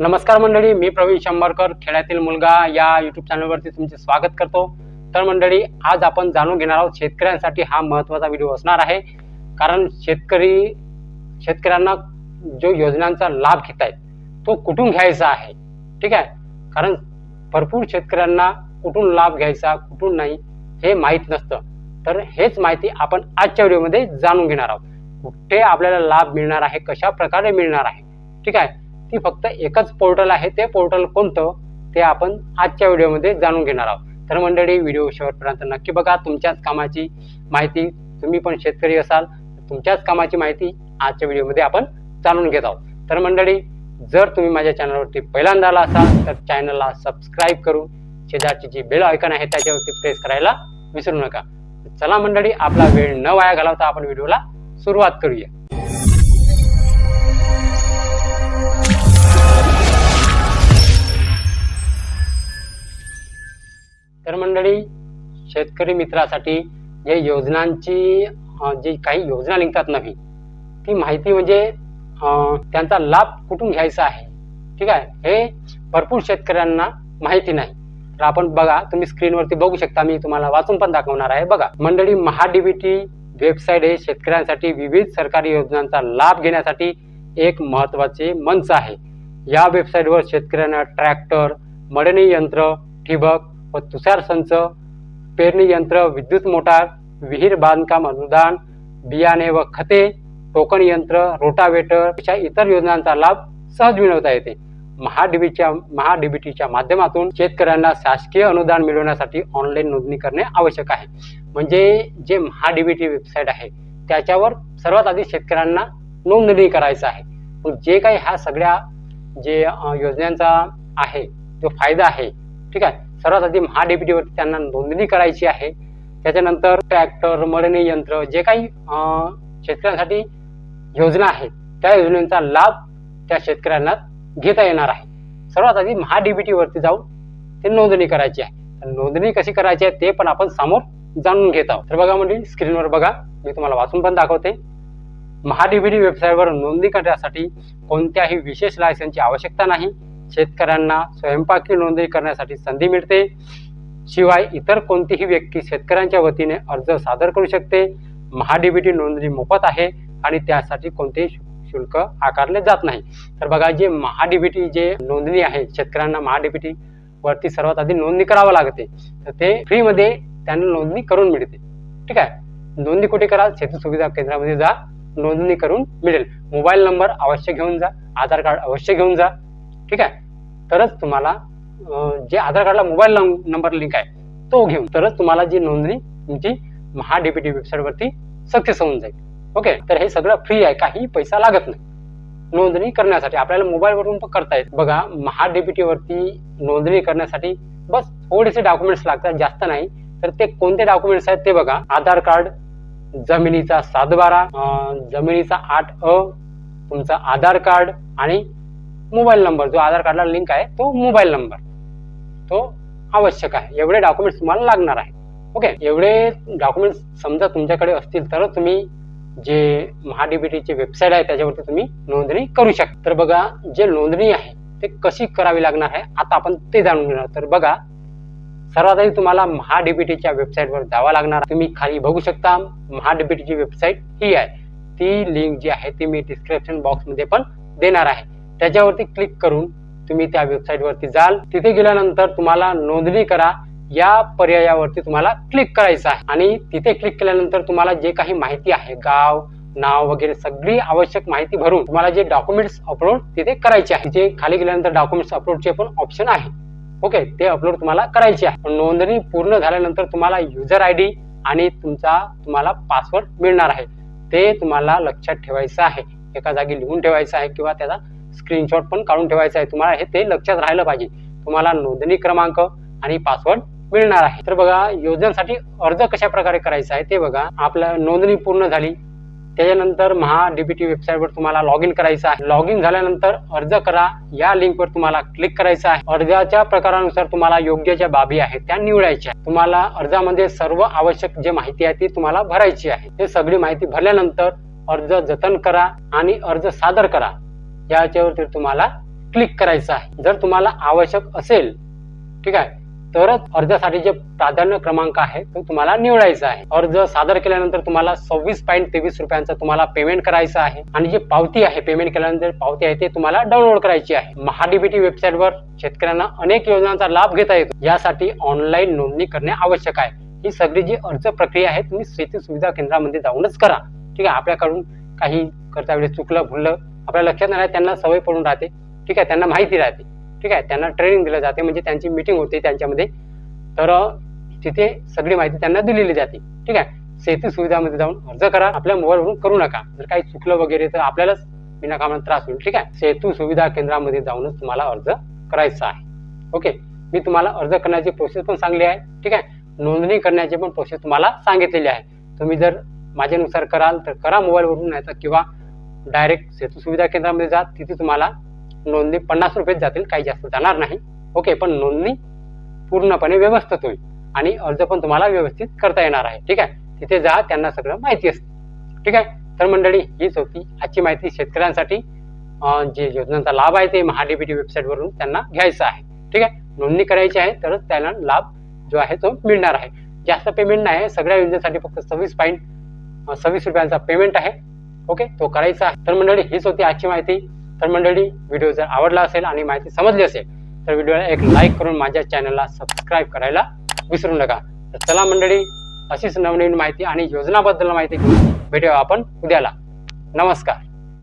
नमस्कार मंडळी मी प्रवीण शंभरकर खेड्यातील मुलगा या युट्यूब चॅनलवरती तुमचे स्वागत करतो. तर मंडळी आज आपण जाणून घेणार आहोत शेतकऱ्यांसाठी हा महत्त्वाचा व्हिडिओ असणार आहे. कारण शेतकरी शेतकऱ्यांना जो योजनांचा लाभ घेत आहेत तो कुठून घ्यायचा आहे? ठीक आहे? कारण भरपूर शेतकऱ्यांना कुठून लाभ घ्यायचा कुठून नाही हे माहीत नसतं. तर हेच माहिती आपण आजच्या व्हिडिओमध्ये जाणून घेणार आहोत. कुठे आपल्याला लाभ मिळणार आहे कशा प्रकारे मिळणार आहे? ठीक आहे? ती फक्त एकच पोर्टल आहे ते पोर्टल कोणतं ते आपण आजच्या व्हिडिओमध्ये जाणून घेणार आहोत. तर मंडळी व्हिडिओ शेवटपर्यंत नक्की बघा तुमच्याच कामाची माहिती तुम्ही पण शेतकरी असाल तुमच्याच कामाची माहिती आजच्या व्हिडिओमध्ये आपण जाणून घेत आहोत. तर मंडळी जर तुम्ही माझ्या चॅनलवरती पहिल्यांदा आला असाल तर चॅनलला सबस्क्राईब करून शेजारची जी बेल आयकन आहे त्याच्यावरती प्रेस करायला विसरू नका. चला मंडळी आपला वेळ न वाया घालवता आपण व्हिडिओला सुरुवात करूया. तर मंडळी शेतकरी मित्रासाठी जे योजनांची जी काही योजना निघतात नवीन ती माहिती म्हणजे त्यांचा लाभ कुठून घ्यायचा आहे? ठीक आहे? हे भरपूर शेतकऱ्यांना माहिती नाही. तर आपण बघा तुम्ही स्क्रीनवरती बघू शकता मी तुम्हाला वाचून पण दाखवणार आहे. बघा मंडळी महाडीबीटी वेबसाईट हे शेतकऱ्यांसाठी विविध सरकारी योजनांचा लाभ घेण्यासाठी एक महत्त्वाचे मंच आहे. या वेबसाईटवर शेतकऱ्यांना ट्रॅक्टर मळणी यंत्र ठिबक व तुषार संच पेरणी यंत्र विद्युत मोटार विहीर बांधकाम अनुदान बियाणे व खते टोकन यंत्र रोटावेटर अशा इतर योजनांचा लाभ सहज मिळवता येते. महाडीबीच्या महाडीबीटीच्या माध्यमातून शेतकऱ्यांना शासकीय अनुदान मिळवण्यासाठी ऑनलाईन नोंदणी करणे आवश्यक आहे. म्हणजे जे महाडीबीटी वेबसाईट आहे त्याच्यावर सर्वात आधी शेतकऱ्यांना नोंदणी करायचं आहे. मग जे काही ह्या सगळ्या जे योजनांचा आहे जो फायदा आहे ठीक आहे सर्वात आधी महाडेप्युटीवरती त्यांना नोंदणी करायची आहे. त्याच्यानंतर ट्रॅक्टर मळणी यंत्र जे काही शेतकऱ्यांसाठी योजना आहेत त्या योजनेचा लाभ त्या शेतकऱ्यांना घेता येणार आहे. सर्वात आधी महाडीबीटीवरती जाऊन ते नोंदणी करायची आहे. नोंदणी कशी करायची आहे ते पण आपण समोर जाणून घेत आहोत. तर बघा म्हणजे स्क्रीनवर बघा मी तुम्हाला वाचून पण दाखवते. महाडीबीटी वेबसाईटवर नोंदणी करण्यासाठी कोणत्याही विशेष लायसन्सची आवश्यकता नाही. शेतकऱ्यांना स्वयंपाकी नोंदणी करण्यासाठी संधी मिळते. शिवाय इतर कोणतीही व्यक्ती शेतकऱ्यांच्या वतीने अर्ज सादर करू शकते. महाडीबीटी नोंदणी मोफत आहे आणि त्यासाठी कोणतेही शुल्क आकारले जात नाही. तर बघा जे महाडीबीटी जे नोंदणी आहे शेतकऱ्यांना महाडीबीटी वरती सर्वात आधी नोंदणी करावं लागते. तर ते फ्रीमध्ये त्यांना नोंदणी करून मिळते. ठीक आहे? नोंदणी कुठे करा शेती सुविधा केंद्रामध्ये जा नोंदणी करून मिळेल. मोबाईल नंबर अवश्य घेऊन जा आधार कार्ड अवश्य घेऊन जा ठीक आहे? तरच तुम्हाला जे आधार कार्डला मोबाईल नंबर लिंक आहे तो घेऊन तरच तुम्हाला जी नोंदणी तुमची महाडीबीटी वेबसाईटवरती सक्सेस होऊन जाईल. ओके? तर हे सगळं फ्री आहे काही पैसा लागत नाही. नोंदणी करण्यासाठी आपल्याला मोबाईलवरून पण करता येत. बघा महाडीबीटीवरती नोंदणी करण्यासाठी बस थोडेसे डॉक्युमेंट्स लागतात जास्त नाही. तर ते कोणते डॉक्युमेंट्स आहेत ते बघा. आधार कार्ड जमिनीचा सातबारा जमिनीचा आठ अ तुमचा आधार कार्ड आणि मोबाईल नंबर जो आधार कार्डला लिंक आहे तो मोबाईल नंबर. तो आवश्यक आहे. एवढे डॉक्युमेंट्स तुम्हाला लागणार आहे ओके? एवढे डॉक्युमेंट्स समजा तुमच्याकडे असतील तरच तुम्ही जे महाडीबीटीची वेबसाईट आहे त्याच्यावरती तुम्ही नोंदणी करू शकता. तर बघा जे नोंदणी आहे ते कशी करावी लागणार आहे आता आपण ते जाणून घेणार. तर बघा सर्वात आधी तुम्हाला महाडीबीटीच्या वेबसाईटवर जावा लागणार तुम्ही खाली बघू शकता महाडीबीटीची वेबसाईट ही आहे. ती लिंक जी आहे ती मी डिस्क्रिप्शन बॉक्समध्ये पण देणार आहे. त्याच्यावरती क्लिक करून तुम्ही त्या वेबसाईटवरती जाल. तिथे गेल्यानंतर तुम्हाला नोंदणी करा. या पर्यायावरती तुम्हाला क्लिक करायचं आहे. आणि तिथे क्लिक केल्यानंतर तुम्हाला जे काही माहिती आहे गाव नाव वगैरे सगळी आवश्यक माहिती भरून तुम्हाला जे डॉक्युमेंट्स अपलोड तिथे करायचे आहे. जे खाली गेल्यानंतर डॉक्युमेंट्स अपलोडचे पण ऑप्शन आहे. ओके ते अपलोड तुम्हाला करायचे आहे. पण नोंदणी पूर्ण झाल्यानंतर तुम्हाला युजर आय डी आणि तुमचा तुम्हाला पासवर्ड मिळणार आहे. ते तुम्हाला लक्षात ठेवायचं आहे. एका जागी लिहून ठेवायचं आहे किंवा त्याचा स्क्रीनशॉट पण काढून ठेवायचा आहे. तुम्हाला हे ते लक्षात राहिलं पाहिजे. तुम्हाला नोंदणी क्रमांक आणि पासवर्ड मिळणार आहे. तर बघा योजनांसाठी अर्ज कशा प्रकारे करायचा आहे ते बघा. आपल्या नोंदणी पूर्ण झाली. त्याच्यानंतर महा डीबीटी वेबसाईटवर तुम्हाला लॉग इन करायचं आहे. लॉग इन झाल्यानंतर अर्ज करा. या लिंकवर तुम्हाला क्लिक करायचं आहे. अर्जाच्या प्रकारानुसार तुम्हाला योग्य ज्या बाबी आहेत त्या निवडायच्या तुम्हाला अर्जामध्ये सर्व आवश्यक जे माहिती आहे ती तुम्हाला भरायची आहे. ते सगळी माहिती भरल्यानंतर अर्ज जतन करा आणि अर्ज सादर करा. याच्यावरती तुम्हाला क्लिक करायचं आहे. जर तुम्हाला आवश्यक असेल ठीक आहे तरच अर्जासाठी जे प्राधान्य क्रमांक आहे तो तुम्हाला निवडायचा आहे. अर्ज सादर केल्यानंतर तुम्हाला सव्वीस पॉईंट तेवीस रुपयांचं तुम्हाला पेमेंट करायचं आहे. आणि जी पावती आहे पेमेंट केल्यानंतर पावती आहे ते तुम्हाला डाउनलोड करायची आहे. महाडीबीटी वेबसाईटवर शेतकऱ्यांना अनेक योजनांचा लाभ घेता येतो. यासाठी ऑनलाईन नोंदणी करणे आवश्यक आहे. ही सगळी जी अर्ज प्रक्रिया आहे तुम्ही शेती सुविधा केंद्रामध्ये जाऊनच करा. ठीक आहे आपल्याकडून काही करता वेळेस चुकलं भुललं आपल्या लक्षात नाही त्यांना सवय पडून राहते. ठीक आहे त्यांना माहिती राहते. ठीक आहे त्यांना ट्रेनिंग दिलं जाते म्हणजे त्यांची मीटिंग होते त्यांच्यामध्ये. तर तिथे सगळी माहिती त्यांना दिलेली जाते. ठीक आहे शेती सुविधामध्ये जाऊन अर्ज करा आपल्या मोबाईलवरून करू नका. जर काही चुकलं वगैरे तर आपल्यालाच विनाकारण त्रास होईल. ठीक आहे सेतू सुविधा केंद्रामध्ये जाऊनच तुम्हाला अर्ज करायचा आहे. ओके मी तुम्हाला अर्ज करण्याची प्रोसेस पण सांगली आहे. ठीक आहे नोंदणी करण्याची पण प्रोसेस तुम्हाला सांगितलेली आहे. तुम्ही जर माझ्यानुसार कराल तर करा मोबाईलवरून नाही तर किंवा डायरेक्ट सेतू सुविधा केंद्रामध्ये जा तिथे तुम्हाला नोंदणी पन्नास रुपयेच जातील काही जास्त जाणार नाही. ओके पण नोंदणी पूर्णपणे व्यवस्थित होईल आणि अर्ज पण तुम्हाला व्यवस्थित करता येणार आहे. ठीक आहे? तिथे जा त्यांना सगळं माहिती असते. ठीक आहे? तर मंडळी हीच होती आजची माहिती शेतकऱ्यांसाठी. जे योजनांचा लाभ आहे ते महाडीबीटी वेबसाईटवरून त्यांना घ्यायचं आहे. ठीक आहे? नोंदणी करायची आहे तरच त्यांना लाभ जो आहे तो मिळणार आहे. जास्त पेमेंट नाही आहे सगळ्या योजनेसाठी फक्त सव्वीस पॉईंट सव्वीस रुपयांचा पेमेंट आहे. ओके? तो करायचा आहे. तर मंडळी हीच होती आजची माहिती. तर मंडळी व्हिडिओ जर आवडला असेल आणि माहिती समजली असेल तर व्हिडिओला एक लाईक करून माझ्या चॅनलला सबस्क्राईब करायला विसरू नका. तर चला मंडळी अशीच नवनवीन माहिती आणि योजनाबद्दल माहिती घेऊन भेटूया आपण उद्याला. नमस्कार.